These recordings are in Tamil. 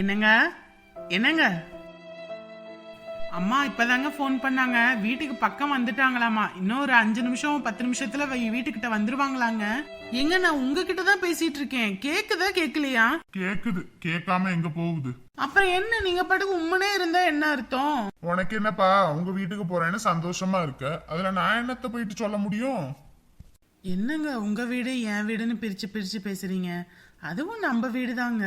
என்னங்க? என்னங்க? அம்மா இப்பதாங்க ஃபோன் பண்ணாங்க. வீட்டுக்கு பக்கம் வந்துட்டாங்களாமா? இன்னும் ஒரு அஞ்சு நிமிஷம் பத்து நிமிஷத்துல வீட்டுக்கிட்ட வந்துருவாங்களாங்க? எங்க நான் உங்ககிட்ட தான் பேசிட்டு இருக்கேன் கேக்குதா கேக்கலையா? கேக்குது. கேட்காம எங்க போகுது? அப்புறம் என்ன? நீங்க பாட்டுக்கு உம்மனே இருந்தா என்ன அர்த்தம்? உனக்கு என்னப்பா? உங்க வீட்டுக்கு போறேன்னு சந்தோஷமா இருக்க. அதுல நான் என்னத்த போயிட்டு சொல்ல முடியும்? என்னங்க உங்க வீடு என் வீடுன்னு பிரிச்சு பிரிச்சு பேசுறீங்க? அதுவும் நம்ம வீடு தாங்க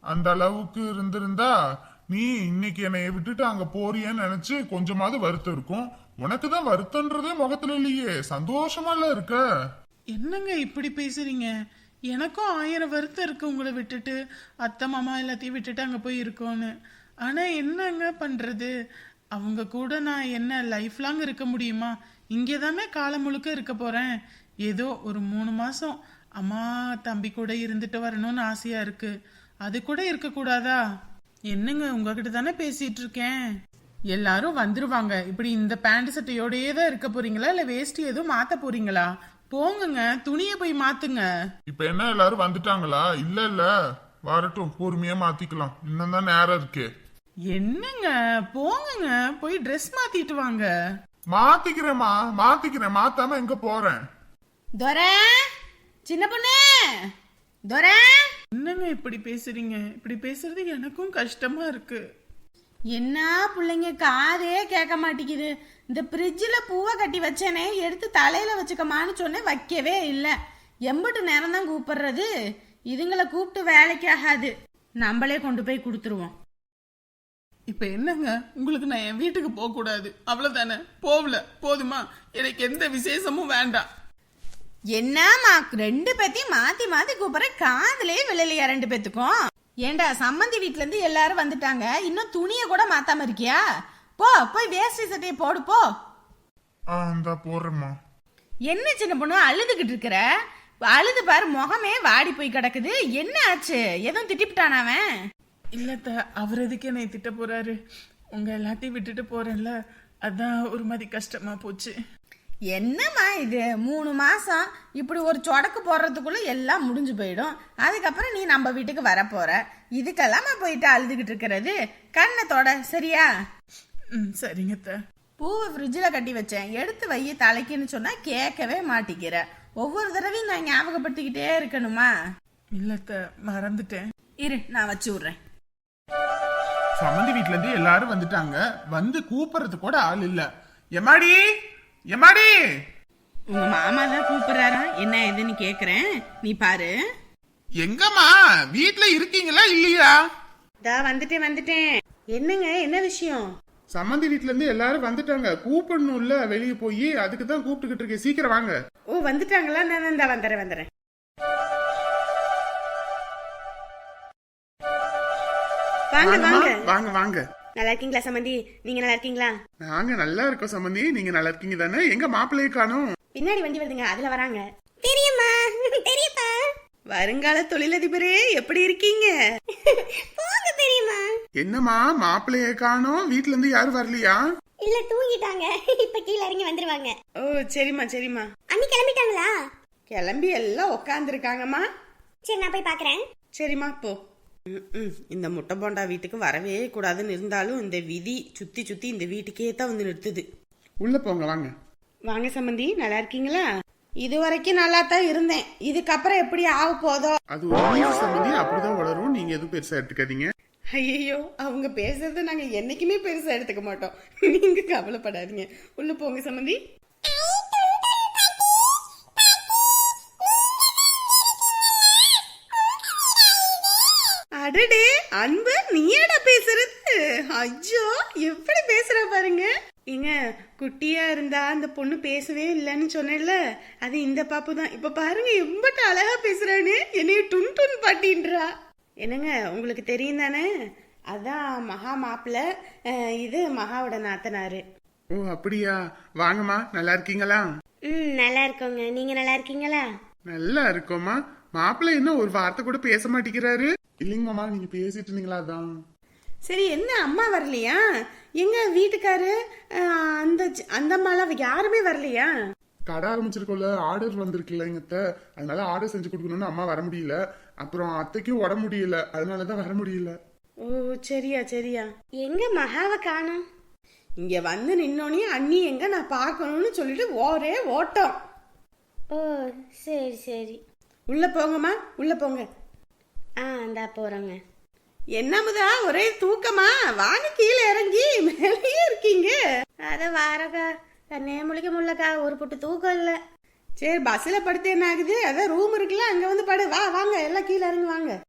அந்த அளவுக்கு இருந்திருந்தா நீ இன்னைக்கு என்னைய விட்டுட்டு அங்க போறியன்னு நினைச்சு கொஞ்சமாவது வருத்தம் இருக்கும். உனக்கு தான் வருத்தன்றதே முகத்துல இல்லையே. சந்தோஷமால இருக்க. என்னங்க இப்படி பேசுறீங்க? எனக்கும் ஆயிரம் வருத்தம் இருக்கு உங்களை விட்டுட்டு. அத்தை மாமா எல்லாத்தையும் விட்டுட்டு அங்க போய் இருக்கோன்னு. ஆனா என்னங்க பண்றது? அவங்க கூட நான் என்ன லைஃப் லாங் இருக்க முடியுமா? இங்கே தானே காலம் முழுக்க இருக்க போறேன். ஏதோ ஒரு மூணு மாசம் அம்மா தம்பி கூட இருந்துட்டு வரணும்னு ஆசையா இருக்கு. அது கூட இருக்கக்கூடாதா? என்னங்க உங்ககிட்ட தானே பேசிட்டு இருக்கேன் எல்லாரும் வந்துருவாங்க. இப்படி இந்த பேண்ட் சட்டையோடயே தான் இருக்க போறீங்களா? இல்ல வேஷ்டி எதுவும் மாத்த போறீங்களா? போங்குங்க துணியை போய் மாத்துங்க. இப்ப என்ன எல்லாரும் வந்துட்டாங்களா? இல்ல இல்ல. வரட்டும் பொறுமையா மாத்திக்கலாம். இன்னும் தான் நேரம் இருக்கு. என்னங்க போங்குங்க போய் ட்ரெஸ் மாத்திட்டு வாங்க. மாத்திக்கிறேம்மா மாத்திக்கிறேன். மாத்தாம எங்க போறேன்? துரை சின்ன பொண்ணு. துரை. என்னங்க இப்படி பேசுறீங்க? இப்படி பேசுறது எனக்கும் கஷ்டமா இருக்கு. என்ன பிள்ளைங்க காதே கேட்க மாட்டேங்குது. இந்த ஃப்ரிட்ஜில் பூவை கட்டி வச்சேனே எடுத்து தலையில வச்சுக்கமான்னு சொன்னேன் வைக்கவே இல்லை. எம்பிட்டு நேரம் தான் கூப்பிடுறது. இதுங்களை கூப்பிட்டு வேலைக்கு ஆகாது. நம்மளே கொண்டு போய் கொடுத்துருவோம். இப்ப என்னங்க? உங்களுக்கு நான் என் வீட்டுக்கு போக கூடாது அவ்வளவுதானே? போகல போதுமா? எனக்கு எந்த விசேஷமும் வேண்டாம். என்னம்மா ரெண்டு பேத்தையும் மாத்தி மாத்தி கூப்பிடுற காதுலயே விழலையா ரெண்டு பேத்துக்கும்? ஏண்டா சம்மந்தி வீட்ல இருந்து எல்லாரும் வந்துட்டாங்க. இன்னும் துணியை கூட மாத்தாம இருக்கியா? போ போய் வேஷ்டி சட்டையை போடு போ. போடுறேம்மா. என்ன சின்ன பொண்ணு அழுதுகிட்டு இருக்கிற? அழுது பாரு முகமே வாடி போய் கிடக்குது. என்ன ஆச்சு? எதுவும் திட்டிவிட்டான் அவன்? இல்லத்த அவர் எதுக்கு என்னை திட்ட போறாரு? உங்க எல்லாத்தையும் விட்டுட்டு போறேன்ல. அதான் ஒரு மாதிரி கஷ்டமா போச்சு. என்னம்மா இது? மூணு மாசம் இப்படி ஒரு சொடக்கு போடுறதுக்குள்ள எல்லாம் முடிஞ்சு போயிடும். அதுக்கப்புறம் நீ நம்ம வீட்டுக்கு வர போற இதுக்கெல்லாமா போயிட்டு அழுதுகிட்டு இருக்கிறது. கண்ணை தொட சரியா? ம் சரிங்க. பூவை ஃப்ரிட்ஜில் கட்டி வச்சேன். எடுத்து வை தலைக்குன்னு சொன்னா கேட்கவே மாட்டிக்கிற. ஒவ்வொரு தடவையும் நான் ஞாபகப்படுத்திக்கிட்டே இருக்கணுமா? இல்லத்த மறந்துட்டேன். இரு நான் வச்சு விட்றேன். சம்மந்தி வீட்ல இருந்து எல்லாரும் வந்துட்டாங்க. வந்து கூப்பிடுறது கூட ஆள் இல்ல. எம்மாடி? எம்மாடி? உங்க மாமா தான் கூப்பிடுறாரா? என்ன ஏதுன்னு கேக்குறேன். நீ பாரு. எங்கம்மா? வீட்ல இருக்கீங்களா இல்லையா? தா வந்துட்டேன் வந்துட்டேன். என்னங்க என்ன விஷயம்? சம்மந்தி வீட்ல இருந்து எல்லாரும் வந்துட்டாங்க. கூப்பிடணும்ல வெளியே போய். அதுக்கு தான் கூப்பிட்டுக்கிட்டு இருக்கேன். சீக்கிரம் வாங்க. ஓ வந்துட்டாங்களா? நான் இந்த வந்துடுறேன் வந்துடுறேன் வாங்க வாங்க. வாங்க வாங்க. நல்லா இருக்கீங்களா சம்மந்தி நீங்க நல்லா இருக்கீங்களா? நாங்க நல்லா இருக்கோம் சம்மந்தி நீங்க நல்லா இருக்கீங்க தானே? எங்க மாப்பிள்ளையை காணோம். பின்னாடி வண்டி வருதுங்க அதுல வராங்க. தெரியுமா? தெரியுமா வருங்கால தொழிலதிபரே எப்படி இருக்கீங்க? போங்க தெரியுமா? என்னம்மா மாப்பிள்ளையை காணோம்? வீட்ல இருந்து யாரும் வரலையா? இல்ல தூங்கிட்டாங்க. இப்ப கீழ இறங்கி வந்துருவாங்க. ஓ சரிம்மா சரிம்மா. அண்ணி கிளம்பிட்டாங்களா? கிளம்பி எல்லாம் உக்காந்துருக்காங்கம்மா. சரி நான் போய் பாக்குறேன். சரிம்மா போ. இந்த முட்டை போண்டா வீட்டுக்கு வரவே கூடாதுன்னு இருந்தாலும் இந்த விதி சுத்தி சுத்தி இந்த வீட்டுக்கே தான் வந்து நிறுத்துது. உள்ள போங்க வாங்க. வாங்க சம்பந்தி நல்லா இருக்கீங்களா? இது வரைக்கும் நல்லா தான் இருந்தேன். இதுக்கப்புறம் எப்படி ஆக போதோ? அது சம்மந்தி அப்படிதான் வளரும். நீங்க எதுவும் பெருசா எடுத்துக்காதீங்க. ஐயோ அவங்க பேசுறத நாங்க என்னைக்குமே பெருசா எடுத்துக்க மாட்டோம். நீங்க கவலைப்படாதீங்க. உள்ள போங்க சம்பந்தி அடடே அன்பு நீயாடா பேசுறது? ஐயோ எப்படி பேசுற பாருங்க. ஏங்க குட்டியா இருந்தா அந்த பொண்ணு பேசவே இல்லைன்னு சொன்னேன்ல. அது இந்த பாப்பு தான். இப்ப பாருங்க எம்பட்டு அழகா பேசுறான்னு என்னைய டுன் டுன் பாட்டின்றா. என்னங்க உங்களுக்கு தெரியும் தானே? அதான் மகா மாப்பிள்ள இது மகாவோட நாத்தனாரு. ஓ அப்படியா? வாங்கம்மா நல்லா இருக்கீங்களா? ம் நல்லா இருக்கோங்க. நீங்க நல்லா இருக்கீங்களா? நல்லா இருக்கோம்மா. மாப்பிள்ளை என்ன ஒரு வார்த்தை கூட பேச மாட்டேங்கிறாரு? இல்லைங்கம்மா நீங்க பேசிட்டு இருந்தீங்களா அதான்? சரி என்ன அம்மா வரலையா? எங்க வீட்டுக்காரு? அஹ், அந்த சி- அந்த அம்மாலாம் யாருமே வரலையா? கடை ஆரம்பிச்சிருக்கோம்ல ஆர்டர் வந்திருக்குல்ல எங்கத்த அதனால ஆர்டர் செஞ்சு கொடுக்கணும்னு அம்மா வர முடியல. அப்புறம் அத்தைக்கும் உடம்பு முடியல. அதனாலதான் வர முடியல. ஓ சரியா சரியா. எங்க மகாவை காணோம்? இங்க வந்து நின்னோனே அண்ணி எங்க நான் பார்க்கணும்னு சொல்லிட்டு ஒரே ஓட்டம். ஓ சரி சரி. உள்ள போங்கம்மா உள்ள போங்க. ஆ இந்தா போறோங்க. என்னமுதா ஒரே தூக்கமா? வாங்க கீழே இறங்கி மேலேயே இருக்கீங்க. அத வாரக்கா. கண்ணே முழிக்க முடியலக்கா. ஒரு புட்டு தூக்கம் இல்லை. சரி பஸ்ல படுத்து என்ன ஆகுது? அதான் ரூம் இருக்குல்ல அங்க வந்து படு. வா வாங்க. எல்லாம் கீழே இறங்கி வாங்க.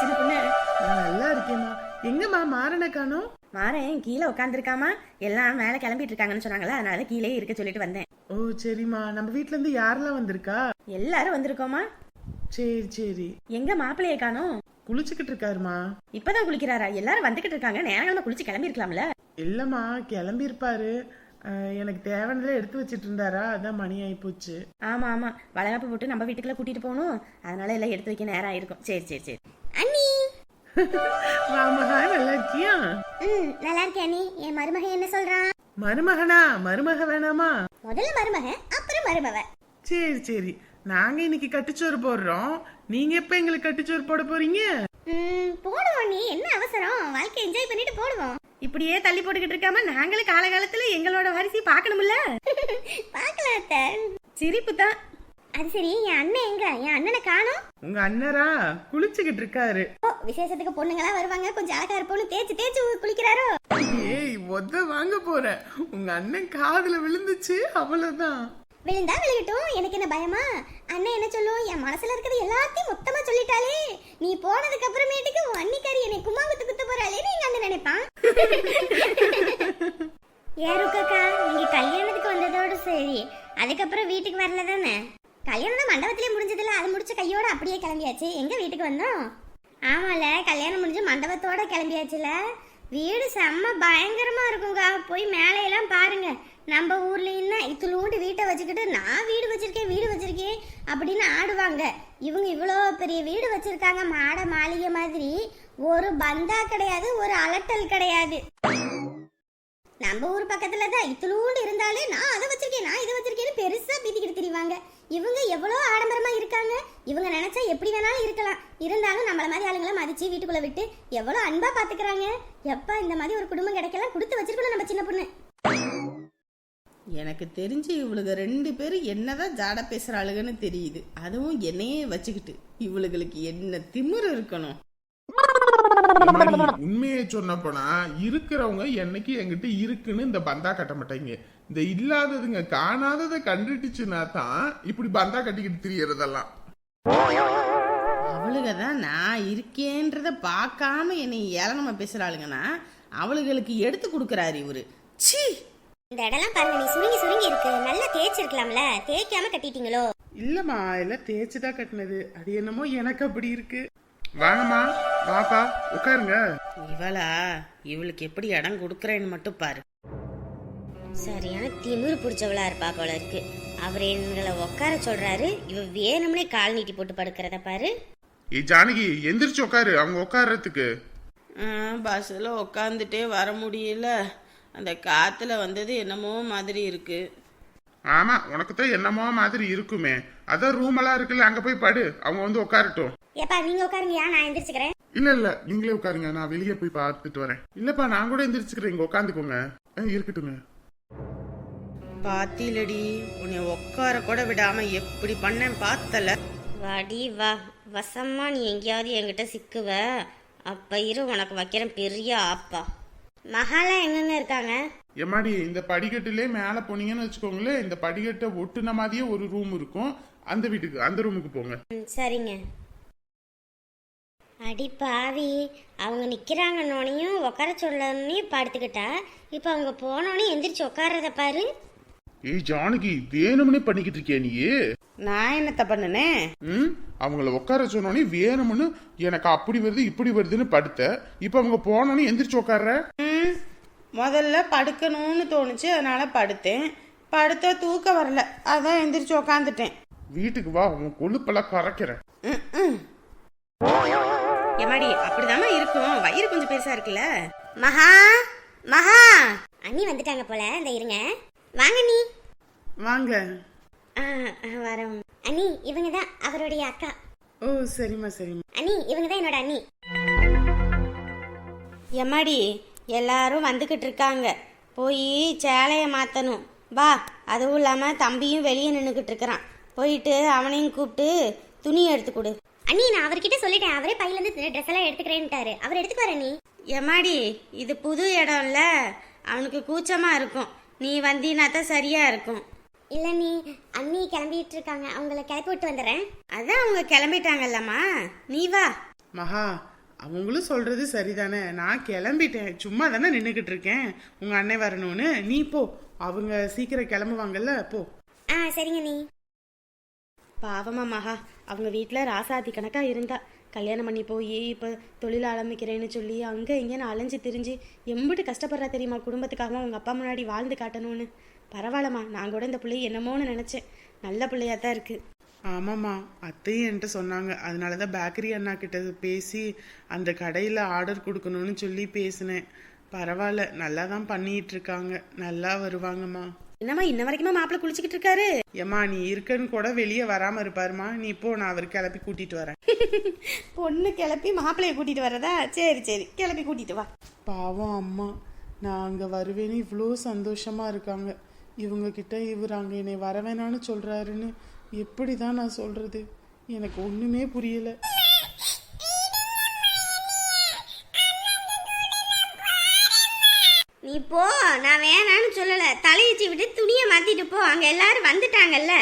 சின்ன பொண்ணு. நான் நல்லா இருக்கேம்மா. எங்கம்மா மாறனை காணோம்? மாறேன் கீழே உட்காந்துருக்காமா எல்லாம் மேலே கிளம்பிட்டு இருக்காங்கன்னு சொன்னாங்களா அதனால கீழே இருக்க சொல்லிட்டு வந்தேன். ஓ சரிம்மா. நம்ம வீட்ல இருந்து யாரெல்லாம் வந்திருக்கா? எல்லாரும் வந்திருக்கோமா சரி சரி. எங்க மாப்பிள்ளையை காணோம்? குளிச்சுக்கிட்டு இருக்காருமா. இப்பதான் குளிக்கிறாரா? எல்லாரும் வந்துகிட்டு இருக்காங்க. நேரம் குளிச்சு கிளம்பி இருக்கலாம்ல இல்லம்மா கிளம்பி இருப்பாரு எனக்கு தேவையானதை எடுத்து வச்சிட்டு இருந்தாரா? அதான் மணி ஆகி போச்சு. ஆமா ஆமா. வளகாப்பு போட்டு நம்ம வீட்டுக்குள்ள கூட்டிட்டு போகணும். அதனால எல்லாம் எடுத்து வைக்க நேரம் ஆயிருக்கும். சரி சரி சரி. அண்ணி! வாமகா நல்லா இருக்கியா? ம் நல்லா இருக்கேன் அண்ணி. என் மருமகன் என்ன சொல்றான்? மருமகனா? மருமக வேணாமா? முதல்ல மருமகன் அப்புறம் மருமவ. சரி சரி. நாங்க இன்னைக்கு கட்டுச்சோறு போடுறோம். நீங்க எப்ப எங்களுக்கு கட்டுச்சோறு போட போறீங்க? போடுவோம் நீ. என்ன அவசரம்? வாழ்க்கை என்ஜாய் பண்ணிட்டு போடுவோம். இப்படியே தள்ளி போட்டுக்கிட்டு இருக்காம நாங்களும் காலகாலத்துல எங்களோட வாரிசை பார்க்கணும்ல? பார்க்கலாம் அத்தை. சிரிப்பு தான். அது சரி என் அண்ணன் எங்க? என் அண்ணனை காணோம். உங்க அண்ணரா? குளிச்சுக்கிட்டு இருக்காரு. ஓ விசேஷத்துக்கு பொண்ணுங்களா வருவாங்க. கொஞ்சம் அழகா இருப்போம்னு தேய்ச்சி தேய்ச்சி குளிக்கிறாரோ? ஏய் ஒத்த வாங்க போற உங்க அண்ணன் காதுல விழுந்துச்சு. அவ்வளவுதான். விழுந்தா விழுகட்டும். எனக்கு என்ன பயமா? அண்ணன் என்ன சொல்லும்? என் மனசுல இருக்கிறது எல்லாத்தையும் மொத்தமா சொல்லிட்டாலே. நீ போனதுக்கு அப்புறமேட்டுக்கு உன் அன்னிக்காரி என்னை கும்மாங்குத்து குத்த போறாளேன்னு எங்க அண்ணன் நினைப்பான். ஏருக்கக்கா நீங்க கல்யாணத்துக்கு வந்ததோட சரி. அதுக்கப்புறம் வீட்டுக்கு வரல தானே? கல்யாணம் தான் மண்டபத்திலே முடிஞ்சதுல அது முடிச்ச கையோட அப்படியே கிளம்பியாச்சு. எங்க வீட்டுக்கு வந்தோம்? ஆமால கல்யாணம் முடிஞ்சு மண்டபத்தோட கிளம்பியாச்சுல. வீடு செம்ம பயங்கரமா இருக்குங்க போய் மேலையெல்லாம் பாருங்க. நம்ம ஊர்ல என்ன இத்துளூண்டு வீட்டை வச்சுக்கிட்டு நான் வீடு வச்சிருக்கேன் வீடு வச்சிருக்கேன் அப்படின்னு ஆடுவாங்க. இவங்க இவ்வளோ பெரிய வீடு வச்சிருக்காங்க மாட மாளிகை மாதிரி. ஒரு பந்தா கிடையாது ஒரு அலட்டல் கிடையாது. நம்ம ஊர் பக்கத்துல தான் இத்துளூண்டு இருந்தாலே நான் அதை வச்சிருக்கேன் நான் இதை வச்சிருக்கேன்னு பெருசா பீதிக்கிட்டு திரிவாங்க. இவங்க எவ்வளோ ஆடம்பரமா இருக்காங்க? இவங்க நினைச்சா எப்படி வேணாலும் இருக்கலாம். இருந்தாலும் நம்மள மாதிரி ஆளுங்களை மதிச்சு வீட்டுக்குள்ள விட்டு எவ்வளோ அன்பா பாத்துக்கிறாங்க? எப்ப இந்த மாதிரி ஒரு குடும்பம் கிடைக்கலாம் கொடுத்து வச்சிருக்கணும் நம்ம சின்ன பொண்ணு. எனக்கு தெரிஞ்சு இவளுக ரெண்டு பேரும் என்னதான் ஜாட பேசுறாளுகன்னு தெரியுது. அதுவும் என்னையே வச்சுக்கிட்டு. இவளுகளுக்கு என்ன திமிரு இருக்கணும்? உண்மையை சொன்ன போனா இருக்கிறவங்க என்னைக்கு என்கிட்ட இருக்குன்னு இந்த பந்தா கட்ட மாட்டாங்க. இந்த இல்லாததுங்க காணாததை கண்டுட்டுச்சுன்னா தான் இப்படி பந்தா கட்டிக்கிட்டு திரியறதெல்லாம். அவளுக தான் நான் இருக்கேன்றத பார்க்காம என்னை ஏளனமா பேசுறாளுங்கன்னா அவளுகளுக்கு எடுத்து கொடுக்கறாரு இவரு. ச்சீ! இந்த இடம்லாம் பாருங்க நீ சுருங்கி சுருங்கி இருக்கு. நல்லா தேய்ச்சிருக்கலாம்ல. தேய்க்காம கட்டிட்டீங்களோ? இல்லம்மா எல்லாம் தேய்ச்சுதான் கட்டினது. அது என்னமோ எனக்கு அப்படி இருக்கு. வாங்கம்மா வாப்பா உட்காருங்க. இவளா இவளுக்கு எப்படி இடம் கொடுக்கறேன்னு மட்டும் பாரு. சரியான திமிரு பிடிச்சவளா இருப்பா போல இருக்கு. அவர் எங்களை உட்கார சொல்றாரு இவ வேணும்னே கால் நீட்டி போட்டு படுக்கிறத பாரு. ஏ ஜானகி எந்திரிச்சு உட்காரு அவங்க உட்கார்றதுக்கு. பஸ்ஸில் உட்காந்துட்டே வர முடியல. அந்த காத்துல வந்தது என்னமோ மாதிரி இருக்கு. ஆமா உனக்கு தான் என்னமோ மாதிரி இருக்குமே. அதான் ரூம் எல்லாம் இருக்குல்ல அங்க போய் படு. அவங்க வந்து உட்காரட்டும். ஏப்பா நீங்க உட்காருங்கயா நான் எந்திரிச்சுக்கிறேன். இல்ல இல்ல நீங்களே உட்காருங்க நான் வெளியே போய் பார்த்துட்டு வரேன். இல்லப்பா நான் கூட எந்திரிச்சுக்கிறேன் இங்க உட்காந்துக்கோங்க. ஆ, இருக்கட்டுங்க பாத்திலடி உன்னை உட்கார கூட விடாம எப்படி பண்ணேன் பார்த்தல. வாடி வா. வசமா நீ எங்கேயாவது என்கிட்ட சிக்குவ? அப்ப இரு உனக்கு வைக்கிறேன் பெரிய ஆப்பா. மகாலா எங்கெங்க இருக்காங்க? எம்மாடி இந்த படிக்கட்டுலே மேல போனீங்கன்னு வச்சுக்கோங்களேன் இந்த படிக்கட்டை ஒட்டுன மாதிரியே ஒரு ரூம் இருக்கும். அந்த வீட்டுக்கு அந்த ரூமுக்கு போங்க. ம், சரிங்க. அடி பாவி. அவங்க நிக்கிறாங்கன்னோனையும் உட்கார சொல்லணும்னே படுத்துக்கிட்டா. இப்போ அவங்க போனோடனே எந்திரிச்சு உட்கார்றத பாரு. ஏய் ஜானகி வேணும்னே பண்ணிக்கிட்டு இருக்கியா நீ நான் என்னத்த பண்ணுனேன் ம்? அவங்கள உட்கார சொன்னோனே வேணும்னு எனக்கு அப்படி வருது இப்படி வருதுன்னு படுத்த. இப்ப அவங்க போனோனே எந்திரிச்சு உட்கார்ற ம், முதல்ல படுக்கணும்னு தோணுச்சு அதனால படுத்தேன். படுத்தா தூக்கம் வரல அதான் எந்திரிச்சு உக்காந்துட்டேன். வீட்டுக்கு வா உன் கொழுப்பெல்லாம் கரைக்கிறேன் எம்மாடி அப்படிதாம்மா இருக்கும். வயிறு கொஞ்சம் பெருசா இருக்குல்ல. மகா மகா. அண்ணி வந்துட்டாங்க போல இந்த இருங்க. வாங்க நீ வாங்க. வரோம். அண்ணி இவங்க தான் அவருடைய அக்கா. ஓ சரிம்மா சரிம்மா. அண்ணி இவங்க தான் என்னோட அண்ணி. எம்மாடி எல்லாரும் வந்துக்கிட்டு இருக்காங்க. போய் சேலையை மாற்றணும் வா அதுவும் இல்லாமல் தம்பியும் வெளியே நின்றுக்கிட்டு இருக்கிறான். போயிட்டு அவனையும் கூப்பிட்டு துணி எடுத்து கொடு. அண்ணி நான் அவர்கிட்ட சொல்லிட்டேன். அவரே பையில இருந்து ட்ரெஸ் எல்லாம் எடுத்துக்கிறேன்ட்டாரு. அவர் எடுத்துக்குவாரு அண்ணி. எம்மாடி இது புது இடம்ல. அவனுக்கு கூச்சமாக இருக்கும். நீ வந்தீன்னா தான் சரியாக இருக்கும். இல்ல நீ அண்ணி கிளம்பிட்டு இருக்காங்க அவங்கள கிளப்பி விட்டு வந்துடுறேன். அதான் அவங்க கிளம்பிட்டாங்கல்லம்மா. நீ வா. மகா அவங்களும் சொல்றது சரிதானே? நான் கிளம்பிட்டேன். சும்மா தானே நின்றுக்கிட்டு இருக்கேன் உங்க அண்ணன் வரணும்னு. நீ போ. அவங்க சீக்கிரம் கிளம்புவாங்கல்ல. போ. ஆ சரிங்க நீ பாவமா மகா. அவங்க வீட்டில் ராசாதி கணக்காக இருந்தா. கல்யாணம் பண்ணி போய் இப்போ தொழில் ஆரம்பிக்கிறேன்னு சொல்லி அங்கே இங்கேன்னு அலைஞ்சு திரிஞ்சு எம்பிட்டு கஷ்டப்படுறா தெரியுமா? குடும்பத்துக்காகவும் அவங்க அப்பா முன்னாடி வாழ்ந்து காட்டணும்னு. பரவாயில்லம்மா நான் கூட இந்த பிள்ளை என்னமோன்னு நினச்சேன். நல்ல பிள்ளையாக தான் இருக்குது ஆமாம்மா அத்தையும் என்கிட்ட சொன்னாங்க. அதனால தான் பேக்கரி அண்ணா கிட்ட பேசி அந்த கடையில் ஆர்டர் கொடுக்கணும்னு சொல்லி பேசினேன். பரவாயில்ல நல்லா தான் பண்ணிகிட்ருக்காங்க இருக்காங்க. நல்லா வருவாங்கம்மா. என்னம்மா இன்ன வரைக்குமா மாப்பிள்ளை குளிச்சுக்கிட்டு இருக்காரு? ஏம்மா நீ இருக்கன்னு கூட வெளியே வராமல் இருப்பாருமா. நீ இப்போ நான் அவர் கிளப்பி கூட்டிட்டு வரேன். பொண்ணு கிளப்பி மாப்பிள்ளைய கூட்டிட்டு வரதா சரி சரி. கிளப்பி கூட்டிட்டு வா. பாவம் அம்மா. நான் அங்கே வருவேன்னு இவ்வளோ சந்தோஷமா இருக்காங்க. இவங்க கிட்ட இவர் அங்கே என்னை வர வேணான்னு சொல்றாருன்னு எப்படி தான் நான் சொல்றது? எனக்கு ஒன்றுமே புரியல. போ நான் வேணான்னு சொல்லல. தலையிச்சு விட்டு துணியை மாத்திட்டு போ. அங்க எல்லாரும் வந்துட்டாங்கல்ல.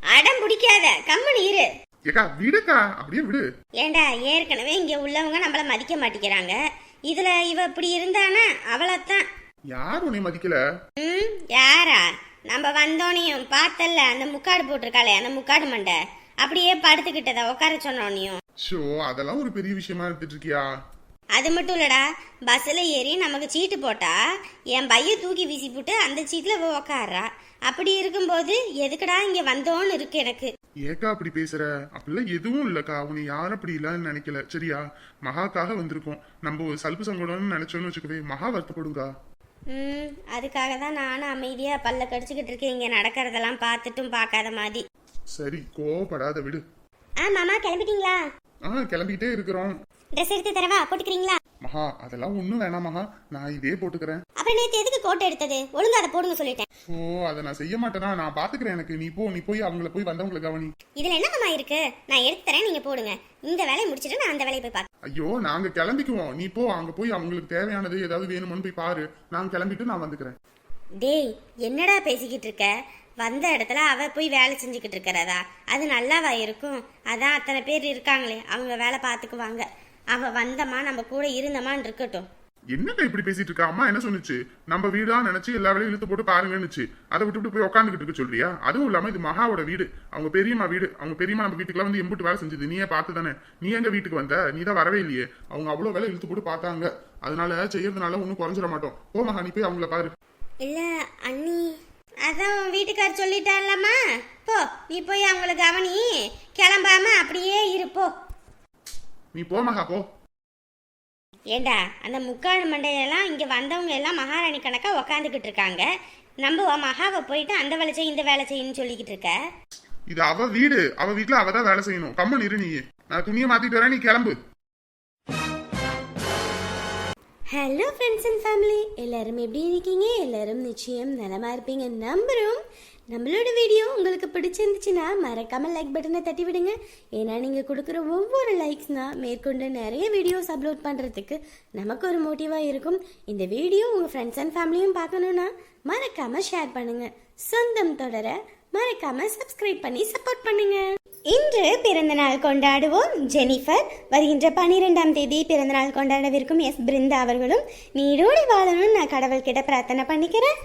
அடம் பிடிக்காத. கம்முனு இரு. ஏக்கா விடுக்கா. அப்படியே விடு. ஏண்டா ஏற்கனவே இங்க உள்ளவங்க நம்மள மதிக்க மாட்டேங்கிறாங்க. இதுல இவ இப்படி இருந்தானா? அவளைத்தான். யார் உன்னை மதிக்கல? ம் யாரா? நம்ம வந்தோனையும் பார்த்தல்ல. அந்த முக்காடு போட்டிருக்காளே அந்த முக்காடு மண்டை. அப்படியே படுத்துக்கிட்டத உட்கார சொன்னோனையும் ஷோ அதெல்லாம் ஒரு பெரிய விஷயமா எடுத்துட்டு இருக்கியா? அது மட்டும் இல்லடா பஸ்ஸில் ஏறி நமக்கு சீட்டு போட்டா என் பைய தூக்கி வீசி போட்டு அந்த சீட்டில் இவ உக்காடுறா அப்படி இருக்கும்போது எதுக்குடா இங்கே வந்தோன்னு இருக்கு எனக்கு. ஏக்கா அப்படி பேசுற? அப்படிலாம் எதுவும் இல்லக்கா. உன்னை யாரும் அப்படி இல்லன்னு நினைக்கல. சரியா? மகாக்காக வந்திருக்கோம். நம்ம ஒரு சல்பு சங்கடம்னு நினைச்சோன்னு வச்சுக்கவே மகா வருத்தப்படுங்கா ம் அதுக்காக தான் நானும் அமைதியாக பல்ல கடிச்சிக்கிட்டு இருக்கேன். இங்கே நடக்கிறதெல்லாம் பார்த்துட்டும் பார்க்காத மாதிரி. சரி கோவப்படாத விடு. ஆ மாமா கிளம்பிட்டீங்களா? ஆ கிளம்பிட்டே இருக்கிறோம். ட்ரெஸ் எடுத்து தரவா? போட்டுக்கிறீங்களா? மகா அதெல்லாம் ஒன்றும் வேணாம் மகா. நான் இதே போட்டுக்கிறேன். அப்புறம் நேற்று எதுக்கு கோட்டை எடுத்தது? ஒழுங்கா அதை போடுங்க சொல்லிட்டேன். ஓ அதை நான் செய்ய மாட்டேனா? நான் பாத்துக்கிறேன் எனக்கு. நீ போ நீ போய் அவங்கள போய் வந்தவங்கள கவனி. இதில் என்ன மாமா இருக்கு? நான் எடுத்து தரேன் நீங்கள் போடுங்க. இந்த வேலையை முடிச்சிட்டு நான் அந்த வேலையை போய் பார்க்க ஐயோ நாங்க கிளம்பிக்குவோம். நீ போ அங்க போய் அவங்களுக்கு தேவையானது ஏதாவது வேணுமோன்னு போய் பாரு. நான் கிளம்பிட்டு நான் வந்துக்கிறேன். டேய் என்னடா பேசிக்கிட்டு இருக்க? வந்த இடத்துல அவ போய் வேலை செஞ்சுக்கிட்டு இருக்கிறதா? அது நல்லாவா இருக்கும்? அதான் அத்தனை பேர் இருக்காங்களே அவங்க வேலை பார்த்துக்குவாங்க. அவ வந்தமா நம்ம கூட இருந்தமான்னு இருக்கட்டும். என்னக்கா இப்படி பேசிட்டு இருக்கா? அம்மா என்ன சொன்னுச்சு? நம்ம வீடா நினைச்சு எல்லா வேலையும் இழுத்து போட்டு பாருங்கன்னுச்சு. அதை விட்டுட்டு போய் உட்காந்துக்கிட்டு இருக்க சொல்றியா? அதுவும் இல்லாம இது மகாவோட வீடு. அவங்க பெரியம்மா வீடு. அவங்க பெரியம்மா நம்ம வீட்டுக்குலாம் வந்து எம்பிட்டு வேலை செஞ்சது. நீயே பார்த்து தானே நீ எங்க வீட்டுக்கு வந்த? நீ தான் வரவே இல்லையே. அவங்க அவ்வளவு வேலை இழுத்து போட்டு பார்த்தாங்க. அதனால செய்யறதுனால ஒன்றும் குறைஞ்சிட மாட்டோம். போ மகா நீ போய் அவங்கள பாரு. இல்ல அண்ணி. அதான் உன் வீட்டுக்கார் சொல்லிட்டார்லம்மா. போ நீ போய் அவங்கள கவனி. கிளம்பாம அப்படியே இருப்போ நீ போ மகா போ. ஏண்டா அந்த முக்காடு மண்டையெல்லாம் இங்க வந்தவங்க எல்லாம் மகாராணி கணக்கா உக்காந்துக்கிட்டு இருக்காங்க. நம்ம மகாவை போயிட்டு அந்த வேலை செய் இந்த வேலை செய்யணும்னு சொல்லிக்கிட்டு இருக்க? இது அவ வீடு. அவ வீட்டுல அவ தான் வேலை செய்யணும். கம்மன் இரு நீ நான் துணியை மாத்திட்டு வரேன் நீ கிளம்பு. ஹலோ ஃப்ரெண்ட்ஸ் அண்ட் ஃபேமிலி எல்லாரும் எப்படி இருக்கீங்க? எல்லோரும் நிச்சயம் நலமாக இருப்பீங்க. நம்புகிறோம் நம்மளோட வீடியோ உங்களுக்கு பிடிச்சிருந்துச்சுன்னா மறக்காமல் லைக் பட்டனை தட்டி விடுங்க. ஏன்னா நீங்கள் கொடுக்குற ஒவ்வொரு லைக்ஸ்னால் மேற்கொண்டு நிறைய வீடியோஸ் அப்லோட் பண்ணுறதுக்கு நமக்கு ஒரு மோட்டிவாக இருக்கும். இந்த வீடியோ உங்கள் ஃப்ரெண்ட்ஸ் அண்ட் ஃபேமிலியும் பார்க்கணுன்னா மறக்காமல் ஷேர் பண்ணுங்கள் சொந்தம் தொடர மறக்காம சப்ஸ்கிரைப் பண்ணி சப்போர்ட் பண்ணுங்க. இன்று பிறந்தநாள் கொண்டாடுவோம். ஜெனிஃபர் வருகின்ற பனிரெண்டாம் தேதி பிறந்தநாள் கொண்டாடவிருக்கும் எஸ் பிருந்தா அவர்களும். நீடோடி வாழணும்னு நான் கடவுள்கிட்ட பிரார்த்தனை பண்ணிக்கிறேன்.